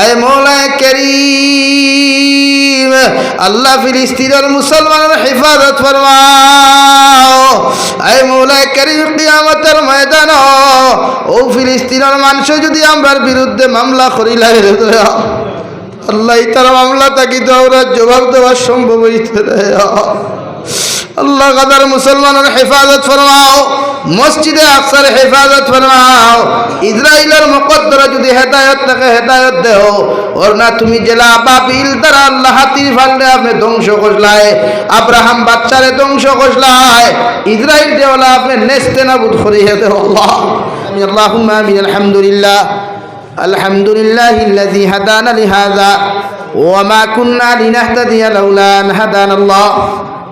আয় মৌলায় করিম, আল্লাহ ফিলিস্তিনের মুসলমানের হেফাজত ফরমাও। আয় মৌলায় করিম, কিয়ামতের ময়দান ও ফিলিস্তিনের মানুষ যদি আমরার বিরুদ্ধে মামলা করিলাই আল্লাহ তার মামলা তাকি তো আমরা জবাব দেওয়ার সম্ভব হইতে আল্লাহ গাদার মুসলমানের হেফাজত ফরমাও, মসজিদে আকসার হেফাজত ফরমাও ইসরায়েলের মকদ্দরা যদি হেদায়ত থাকে, হেদায়ত দেহ। ওর না তুমি জেলা বাবিল দ্বারা আল্লাহ তীর ফাললে আপনি ধ্বংস করলায়, আব্রাহাম বাচ্চারে ধ্বংস করলায় ইসরায়েল দেওয়ালা আপনি নেস্তে না বুধ করিয়ে দেওয়াল্লাহ আল্লাহ। আলহামদুলিল্লাহ। الحمد لله الذي هدانا لهذا وما كنا لنهتدي لولا أن هدانا الله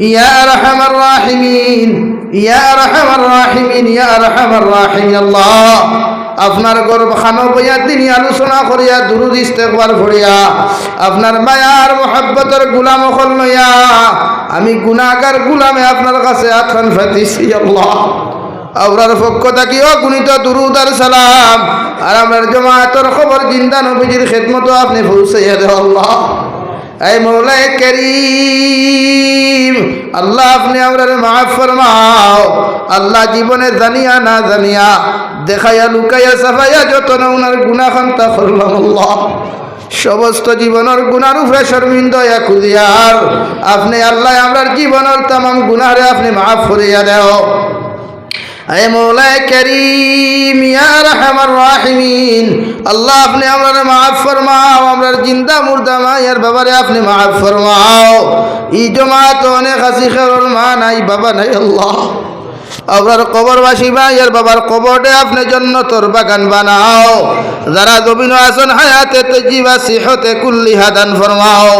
يا আরহামার الراحمين يا আরহামার الراحمين يا আরহামার الراحمين الله আপনার গর্ব খানো বইয়া তিনি আলোচনা করিয়া, দুরুদ ইস্তেকবার ভরিয়া আপনার মায়ার মোহাব্বতের গুলাম অকল লইয়া আমি গুণাগার গুলামে আপনার কাছে আতফান ফাতিছি আল্লাহ। আপনার পক্ষ থাকি অগুণিত দুরুদ আর সালাম, আর আমার জমায়েতর খবর জিন্দা নবীজির খেদমতো আপনি পৌঁছাইয়া দেওয়া আল্লাহ। এই মৌলাই করিম, আল্লাহ আপনি আমরা মাফ ফরমাও। আল্লাহ জীবনে জানিয়া না জানিয়া দেখাইয়া লুকাইয়া সাফাইয়া যত না উনার গুণা খান্তা করলাম আল্লাহ। সমস্ত জীবনের গুণার উপরে শর্মিন্দ খুঁজিয়ার আপনি আল্লাহ আমরার জীবনের তাম গুণারে আপনি মাফ করিয়া দেও। এ মৌলায় করিম ইয়ারহামার রাহিমিন। আল্লাহ, আপনি আমরারে মাফ ফরমাও, আমরার জিন্দা মুর্দা মা ইয়ার বাবারে আপনি মাফ ফরমাও। ই জমাত অনেক হাসি খেরোর মা নাই, বাবা নাই আল্লাহ। আপনার কবরবাসী ভাইয়ের বাবার কবরটে আপনি জন্য তোর বাগান বানাও। যারা জমিন আসন হায়াতে তজিবা, সিহতে কুল্লি হাদান ফরমাও।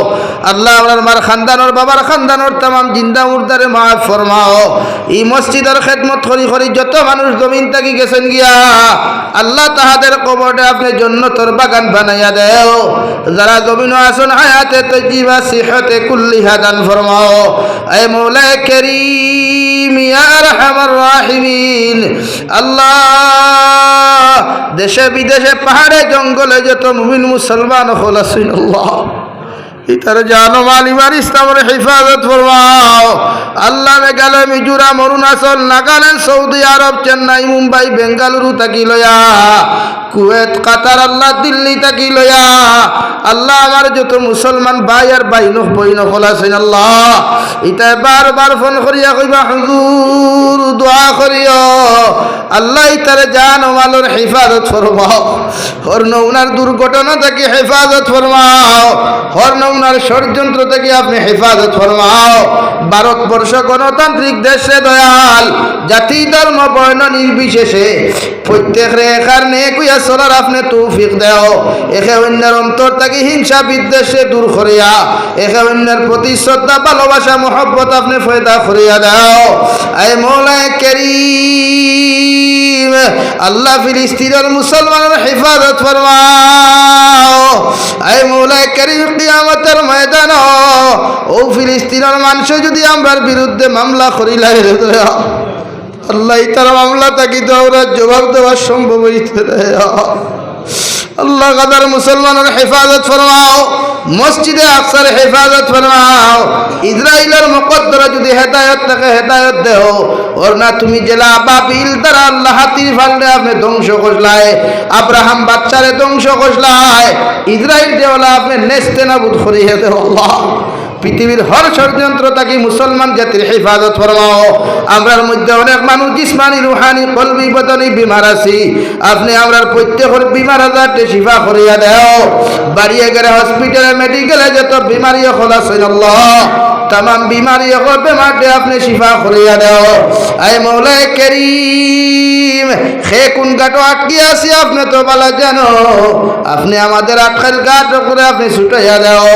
আল্লাহ আপনার মার খানদানোর বাবার খানদানোর তামাম জিন্দা মুর্দারে মাফ ফরমাও। এই মসজিদের খেদমত করি করি যত মানুষ জমিন থাকি গেছেন গিয়া, আল্লাহ তাহাদের কবরটে আপনি জন্য তোর বাগান বানাইয়া দেও। যারা জমিন আসন হায়াতে তজিবা, সিহতে কুল্লি হাদান ফরমাও। এ মৌলায় করিম ইয়া রহমান রাহিমিন। আল্লাহ, দেশে বিদেশে পাহাড়ে জঙ্গলে যত মুমিন মুসলমান হল আছেন আল্লাহ ইতার জানো মালিমার ইসলামের হেফাজত ফরমাও। আল্লাহ মেঘালয় মিজোরাম, অরুণাচল, নাগাল্যান্ড, সৌদি আরব, চেন্নাই, মুম্বাই, বেঙ্গালুরু থাকি লয়া, কুয়েত, কাতার, আল্লাহ দিল্লি থাকি লয়া। আল্লাহ আমার যত মুসলমান ভাই আর বাইন বইন আছেন আল্লাহ। বারবার ফোন করিয়া কইবা, হুজুর, দোয়া করিও। আল্লাহ ইতারে জান ও মালোর হেফাজত ফরমাও। হর নৌনার দুর্ঘটনা থেকে হেফাজত ফরমাও। হর নৌনার ষড়যন্ত্র থেকে আপনি হেফাজত ফরমাও। ভারতবর্ষ গণতান্ত্রিক দেশে দয়াল, জাতি, ধর্ম, বর্ণ নির্বিশেষে প্রত্যেক রেখার নে কুইয়া চলার আপনি তৌফিক দেও। একে অন্যের অন্তর থেকে হিংসা বিদ্বেষে দূর করিয়া, একে অন্যের প্রতি শ্রদ্ধা, ভালোবাসা, মহব্বত আপনি ফয়দা করিয়া দাও। আই মৌলায় করিম, আল্লাহ ফিলিস্তিনের মুসলমানের হেফাজত ফরমাও। আই মৌলায় করিম কিয়ামতের ময়দান, ও ফিলিস্তিনের মানুষ যদি আমরার বিরুদ্ধে মামলা করিলাই আল্লাহ তার মামলা তাকি তো জবাব দেওয়ার সম্ভব হইতে আল্লাহ কাদার মুসলমানের হেফাজত ফরমাও, মসজিদে আকসার হেফাজত ফরমাও ইসরায়েলের মকদ্দরা যদি হেদায়ত থাকে, হেদায়ত দেহ। ওর না তুমি জেলা বাবিল তারা আল্লাহ হাতির ফাললে আপনি ধ্বংস করলায়, আব্রাহাম বাচ্চারে ধ্বংস করলায় ইসরায়েল দেওয়ালা আপনি নেস্তে নাবুদ করিয়ে দেহ আল্লাহ। পৃথিবীর হর ষড়যন্ত্র তাকে মুসলমান জাতির হেফাজত ফরমাও। আমরার মধ্যে অনেক মানুষ জিসমানি, রুহানি, কলবি, বদনি, বিমার আছি। আপনি আমরার প্রত্যেকের বিমার আজারটে শিফা করিয়া দেও। বাড়িয়ে গেলে হসপিটালে মেডিকেলে যত বিমারি খোলা আল্লাহ তামাম বিমারি অকল বেমারটি আপনি শিফা করিয়া দেও। আই মৌলায় করিম, খে কোন গাটো আটকে আছি আপনি তো বলা জানো। আপনি আমাদের আটকের গাট করে আপনি ছুটাইয়া দাও।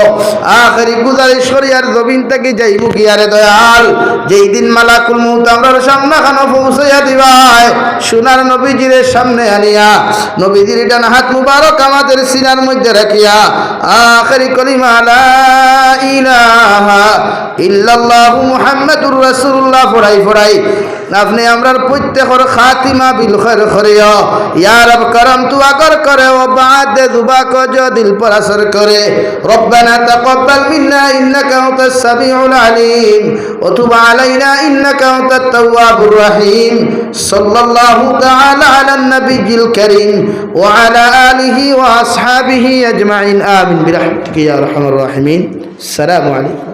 আখেরি গুজারিশ করিয়ার জমিন থেকে যাইব কি আরে দয়াল, যেই দিন মালাকুল মুত আমরার সামনে খানো পৌঁছাইয়া দিবাই সোনার নবীজির সামনে আনিয়া, নবীজির ডান হাত মুবারক আমাদের সিনার মধ্যে রাখিয়া, আখেরি কলিমা লা ইলাহা ইল্লাল্লাহ আপনি আমরার প্রত্যেকর খাতিমা বিল করম, তু আগর করে, ও বাদ দুবা দিল পর করে। রব্বানা তাকাব্বাল মিন্না, ইন্নাকা আনতাস সামিউল আলিম। ওয়া তুব আলাইনা, ইন্নাকা আনতাত তাওয়াবুর রহিম। সাল্লাল্লাহু তাআলা আলান নবিয়িল করিম ওয়া আলা আলিহি ওয়া আসহাবিহি আজমাইন। আমিন। বিরহমাতিকা ইয়া আরহামার রাহিমিন। আসসালামু আলাইকুম।